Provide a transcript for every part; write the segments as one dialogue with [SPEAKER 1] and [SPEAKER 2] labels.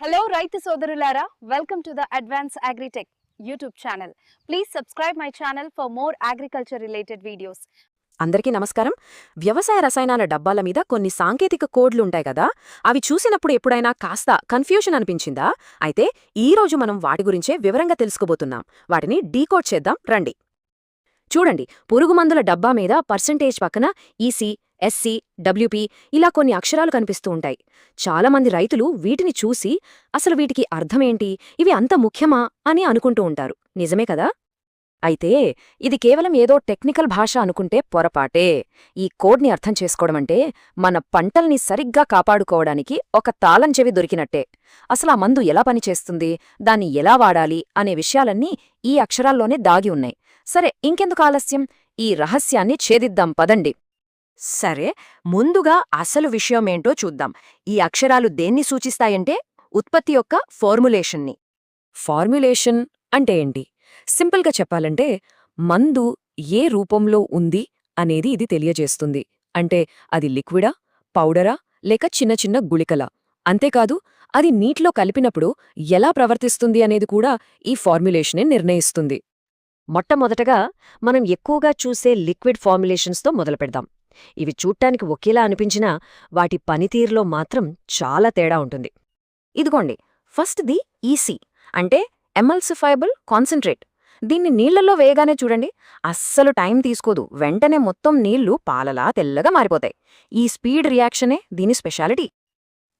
[SPEAKER 1] Hello రైతు సోదరులారా welcome to the advance agritech YouTube channel please subscribe my channel for more agriculture related videos
[SPEAKER 2] అందరికీ నమస్కారం. వ్యవసాయ రసాయనాల డబ్బాల మీద కొన్ని సాంకేతిక కోడ్లు ఉంటాయి కదా? అవి చూసినప్పుడు ఎప్పుడైనా కాస్త కన్ఫ్యూషన్ అనిపించిందా? అయితే ఈ రోజు మనం వాటి గురించే వివరంగా తెలుసుకోబోతున్నాం. వాటిని డీకోడ్ చేద్దాం. రండి. చూడండి. పురుగుమందుల డబ్బా మీద పర్సంటేజ్ పక్కన ఈసీ ఎస్సీ డబ్ల్యూపీ ఇలా కొన్ని అక్షరాలు కనిపిస్తూ ఉంటాయి. చాలామంది రైతులు వీటిని చూసి అసలు వీటికి అర్థమేంటి ఇవి అంత ముఖ్యమా? అని అనుకుంటూ ఉంటారు. నిజమే కదా? అయితే ఇది కేవలం ఏదో టెక్నికల్ భాష అనుకుంటే పొరపాటే. ఈ కోడ్ని అర్థం చేసుకోవడమంటే మన పంటల్ని సరిగ్గా కాపాడుకోవడానికి ఒక తాళం చెవి దొరికినట్టే. అసలు ఆ మందు ఎలా పనిచేస్తుంది దాన్ని ఎలా వాడాలి? అనే విషయాలన్నీ ఈ అక్షరాల్లోనే దాగి ఉన్నాయి. సరే ఇంకెందుకు ఆలస్యం? ఈ రహస్యాన్ని ఛేదిద్దాం. పదండి. సరే ముందుగా అసలు విషయమేంటో చూద్దాం. ఈ అక్షరాలు దేన్ని సూచిస్తాయంటే ఉత్పత్తి యొక్క ఫార్ములేషన్ని. ఫార్ములేషన్ అంటే ఏంటి? సింపుల్గా చెప్పాలంటే మందు ఏ రూపంలో ఉంది అనేది ఇది తెలియజేస్తుంది. అంటే అది లిక్విడా పౌడరా లేక చిన్న చిన్న గుళికలా? అంతేకాదు అది నీటిలో కలిపినప్పుడు ఎలా ప్రవర్తిస్తుంది అనేది కూడా ఈ ఫార్ములేషనే నిర్ణయిస్తుంది. మొట్టమొదటగా మనం ఎక్కువగా చూసే లిక్విడ్ ఫార్ములేషన్స్తో మొదలుపెడదాం. ఇవి చూడ్డానికి ఒకేలా అనిపించినా వాటి పనితీరులో మాత్రం చాలా తేడా ఉంటుంది. ఇదిగోండి ఫస్ట్ది ఈసీ అంటే ఎమల్సిఫైబుల్ కాన్సంట్రేట్ దీన్ని నీళ్ళలో వేయగానే చూడండి అస్సలు టైం తీసుకోదు. వెంటనే మొత్తం నీళ్ళు పాలలా తెల్లగా మారిపోతాయి. ఈ స్పీడ్ రియాక్షనే దీని స్పెషాలిటీ.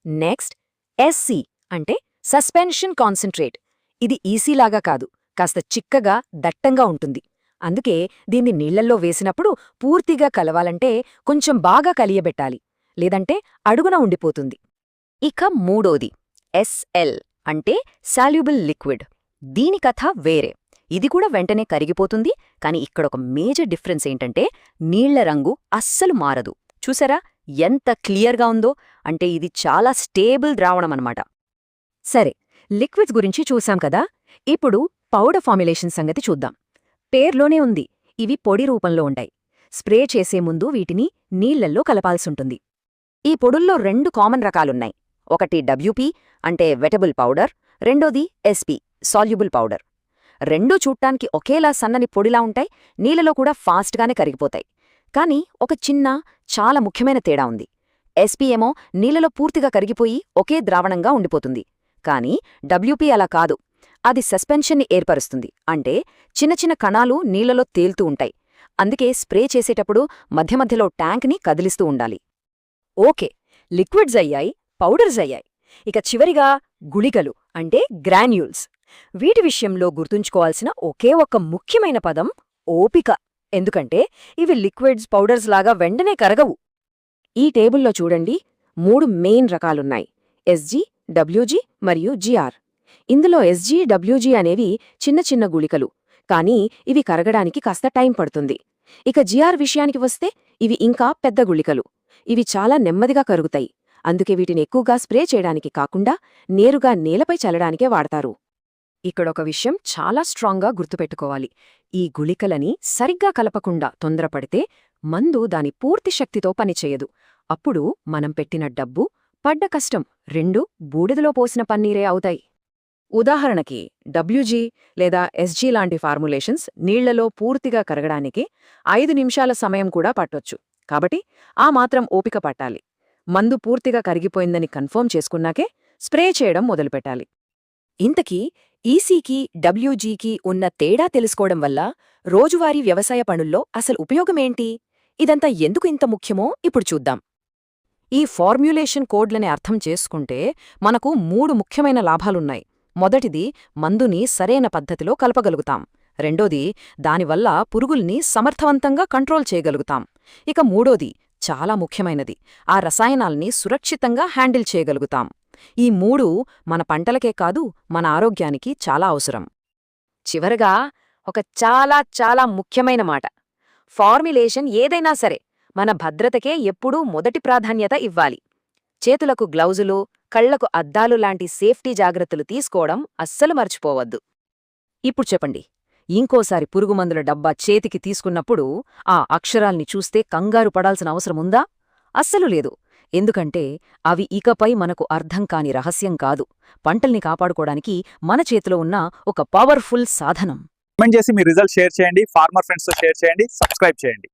[SPEAKER 2] నెక్స్ట్ ఎస్సీ అంటే సస్పెన్షన్ కాన్సన్ట్రేట్. ఇది ఈసీలాగా కాదు కాస్త చిక్కగా దట్టంగా ఉంటుంది. అందుకే దీన్ని నీళ్ళల్లో వేసినప్పుడు పూర్తిగా కలవాలంటే కొంచెం బాగా కలియబెట్టాలి లేదంటే అడుగున ఉండిపోతుంది. ఇక మూడోది ఎస్ఎల్ అంటే సాల్యుబుల్ లిక్విడ్ దీని కథ వేరే. ఇది కూడా వెంటనే కరిగిపోతుంది కాని ఇక్కడొక మేజర్ డిఫరెన్స్ ఏంటంటే నీళ్ళ రంగు అస్సలు మారదు. చూసారా? ఎంత క్లియర్గా ఉందో? అంటే ఇది చాలా స్టేబుల్ ద్రావణమన్నమాట సరే లిక్విడ్స్ గురించి చూసాం కదా? ఇప్పుడు పౌడర్ ఫార్ములేషన్ సంగతి చూద్దాం. పేర్లోనే ఉంది. ఇవి పొడి రూపంలో ఉంటాయి స్ప్రే చేసే ముందు వీటిని నీళ్ళల్లో కలపాల్సుంటుంది. ఈ పొడుల్లో రెండు కామన్ రకాలున్నాయి. ఒకటి డబ్ల్యూపీ అంటే వెటబుల్ పౌడర్ రెండోది ఎస్పీ సాల్యుబుల్ పౌడర్. రెండూ చూట్టానికి ఒకేలా సన్నని పొడిలా ఉంటాయి నీళ్ళలో కూడా ఫాస్ట్గానే కరిగిపోతాయి. కానీ ఒక చిన్న చాలా ముఖ్యమైన తేడా ఉంది. ఎస్పీ ఏమో నీళ్ళలో పూర్తిగా కరిగిపోయి ఒకే ద్రావణంగా ఉండిపోతుంది. కానీ డబ్ల్యూపీ అలా కాదు. అది సస్పెన్షన్ని ఏర్పరుస్తుంది. అంటే చిన్న చిన్న కణాలు నీళ్ళలో తేలుతూ ఉంటాయి. అందుకే స్ప్రే చేసేటప్పుడు మధ్య మధ్యలో ట్యాంక్ని కదిలిస్తూ ఉండాలి. ఓకే లిక్విడ్స్ అయ్యాయి పౌడర్స్ అయ్యాయి. ఇక చివరిగా గుళికలు అంటే గ్రాన్యూల్స్. వీటి విషయంలో గుర్తుంచుకోవాల్సిన ఒకే ఒక ముఖ్యమైన పదం ఓపిక. ఎందుకంటే ఇవి లిక్విడ్స్ పౌడర్స్ లాగా వెంటనే కరగవు. ఈ టేబుల్లో చూడండి మూడు మెయిన్ రకాలున్నాయి. ఎస్జీ డబ్ల్యూజీ మరియు జిఆర్. ఇందులో ఎస్జీ డబ్ల్యూజీ అనేవి చిన్న చిన్న గుళికలు. కానీ ఇవి కరగడానికి కాస్త టైం పడుతుంది. ఇక జిఆర్ విషయానికి వస్తే ఇవి ఇంకా పెద్ద గుళికలు. ఇవి చాలా నెమ్మదిగా కరుగుతాయి. అందుకే వీటిని ఎక్కువగా స్ప్రే చేయడానికి కాకుండా నేరుగా నేలపై చల్లడానికే వాడతారు. ఇక్కడొక విషయం చాలా స్ట్రాంగ్గా గుర్తుపెట్టుకోవాలి. ఈ గుళికలని సరిగ్గా కలపకుండా తొందరపడితే మందు దాని పూర్తి శక్తితో పనిచేయదు. అప్పుడు మనం పెట్టిన డబ్బు పడ్డ కష్టం రెండు బూడిదలో పోసిన పన్నీరే అవుతాయి. ఉదాహరణకి డబ్ల్యూజీ లేదా ఎస్జీ లాంటి ఫార్ములేషన్స్ నీళ్ళలో పూర్తిగా కరగడానికి ఐదు నిమిషాల సమయం కూడా పట్టొచ్చు. కాబట్టి ఆ మాత్రం ఓపిక పట్టాలి. మందు పూర్తిగా కరిగిపోయిందని కన్ఫర్మ్ చేసుకున్నాకే స్ప్రే చేయడం మొదలుపెట్టాలి. ఇంతకీ ఈసీకి డబ్ల్యూజీకి ఉన్న తేడా తెలుసుకోవడం వల్ల రోజువారీ వ్యవసాయ పనుల్లో అసలు ఉపయోగమేంటి? ఇదంతా ఎందుకు ఇంత ముఖ్యమో ఇప్పుడు చూద్దాం. ఈ ఫార్మ్యులేషన్ కోడ్లని అర్థం చేసుకుంటే మనకు మూడు ముఖ్యమైన లాభాలున్నాయి. మొదటిది మందుని సరైన పద్ధతిలో కలపగలుగుతాం. రెండోది దానివల్ల పురుగుల్ని సమర్థవంతంగా కంట్రోల్ చేయగలుగుతాం. ఇక మూడోది చాలా ముఖ్యమైనది ఆ రసాయనాల్ని సురక్షితంగా హ్యాండిల్ చేయగలుగుతాం. ఈ మూడు మన పంటలకే కాదు మన ఆరోగ్యానికి చాలా అవసరం. చివరగా ఒక చాలా చాలా ముఖ్యమైన మాట ఫార్ములేషన్ ఏదైనా సరే మన భద్రతకే ఎప్పుడూ మొదటి ప్రాధాన్యత ఇవ్వాలి. చేతులకు గ్లౌజులు కళ్ళకు అద్దాలు లాంటి సేఫ్టీ జాగ్రత్తలు తీసుకోవడం అస్సలు మర్చిపోవద్దు. ఇప్పుడు చెప్పండి ఇంకోసారి పురుగుమందుల డబ్బా చేతికి తీసుకున్నప్పుడు ఆ అక్షరాల్ని చూస్తే కంగారు పడాల్సిన అవసరముందా అస్సలు లేదు. ఎందుకంటే అవి ఇకపై మనకు అర్థం కాని రహస్యం కాదు. పంటల్ని కాపాడుకోవడానికి మన చేతిలో ఉన్న ఒక పవర్ఫుల్ సాధనం.
[SPEAKER 3] కామెంట్ చేసి మీ రిజల్ట్ షేర్ చేయండి ఫార్మర్ ఫ్రెండ్స్తో షేర్ చేయండి సబ్స్క్రైబ్ చేయండి.